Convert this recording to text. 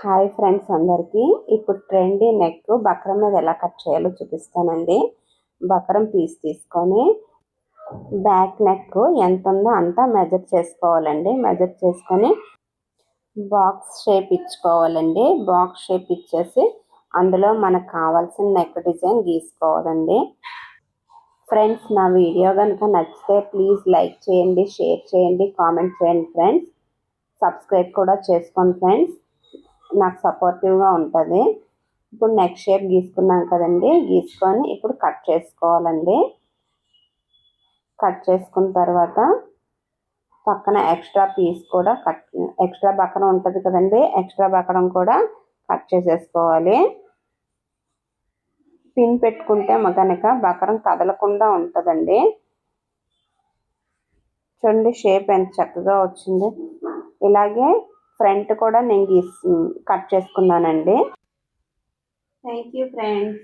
Hi friends అందరికీ. ఇప్పుడు trendy neck buckram మీద ఎలా కట్ చేయాలో చూపిస్తానండి. బక్రం పీస్ తీసుకొని బ్యాక్ నెక్ ఎంత ఉందో అంతా మెజర్ చేసుకోవాలండి. మెజర్ చేసుకొని బాక్స్ షేప్ ఇచ్చుకోవాలండి. బాక్స్ షేప్ ఇచ్చేసి అందులో మనకు కావాల్సిన నెక్ డిజైన్ గీసుకోవాలండి. ఫ్రెండ్స్ నా వీడియో కనుక నచ్చితే ప్లీజ్ లైక్ చేయండి షేర్ చేయండి కామెంట్ చేయండి ఫ్రెండ్స్. సబ్స్క్రైబ్ కూడా చేసుకోండి ఫ్రెండ్స్. నాకు సపోర్టివ్గా ఉంటుంది. ఇప్పుడు నెక్ షేప్ గీసుకున్నాం కదండి. గీసుకొని ఇప్పుడు కట్ చేసుకోవాలండి. కట్ చేసుకున్న తర్వాత పక్కన ఎక్స్ట్రా పీస్ కూడా కట్ ఎక్స్ట్రా బకరం ఉంటుంది కదండి. ఎక్స్ట్రా బకరం కూడా కట్ చేసేసుకోవాలి. పిన్ పెట్టుకుంటే కనుక బకరం కదలకుండా ఉంటుందండి. చూడండి షేప్ ఎంత చక్కగా వచ్చింది. ఇలాగే ఫ్రంట్ కూడా నేను గీసి కట్ చేసుకున్నానండి. Thank you friends.